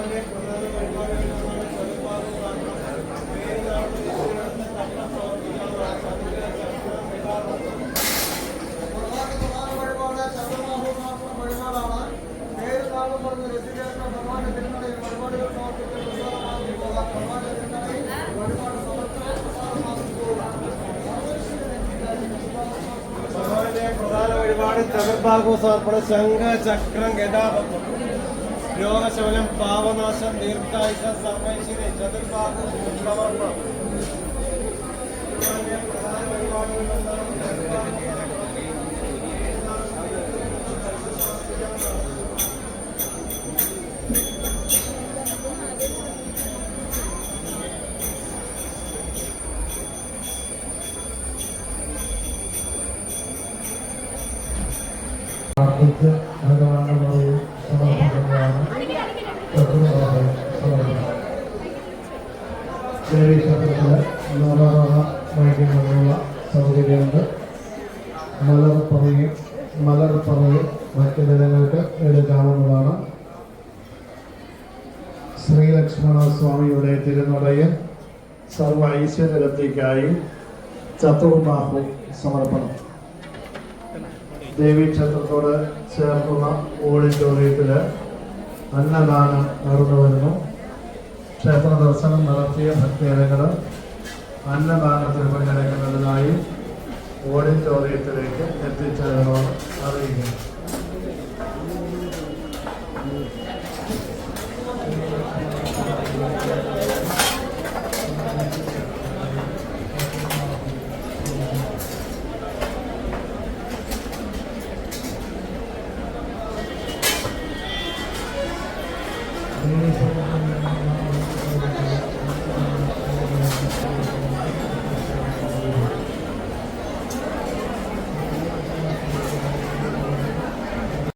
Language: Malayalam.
ഭഗവാന്റെ പ്രധാന വഴിപാട് ചതുർഭാഗവും സമർപ്പണ ശംഖ ചക്രം ഗതാപത്രം രോഗശമനം പാവനാശം ദീർഘായുഷ സർവൈശ്വര്യ ചതുർഭാഗം വഴിപാടുകളിലൊന്നാണ് പ്രാർത്ഥിച്ച് ഭഗവാന്റെ മുറിയിൽ സമർപ്പിക്കുന്നതാണ് ചതുർഭാഗം സമർപ്പണം ദേവീ ക്ഷേത്രത്തിൽ നവറഹ വൈകുന്നതിനുള്ള സൗകര്യമുണ്ട് പറയും മലർപ്പറയും മറ്റ് ജനങ്ങൾക്ക് എടുക്കാവുന്നതാണ് ശ്രീലക്ഷ്മണ സ്വാമിയുടെ തിരുനടയിൽ സർവ ഐശ്വര്യത്തിക്കായി ചതുർബാഹു സമർപ്പണം. ദേവീക്ഷേത്രത്തോട് ചേർന്നുള്ള ഓഡിറ്റോറിയത്തിൽ അന്നദാനം നടന്നു വരുന്നു ക്ഷേത്ര ദർശനം നടത്തിയ ഭക്തജനങ്ങൾ അന്നദാനത്തിൽ പങ്കെടുക്കുന്നതിനായി ഓഡിറ്റോറിയത്തിലേക്ക് എത്തിച്ചേരണമെന്ന് അറിയിക്കുന്നു. ദേവീക്ഷേത്രത്തിൽ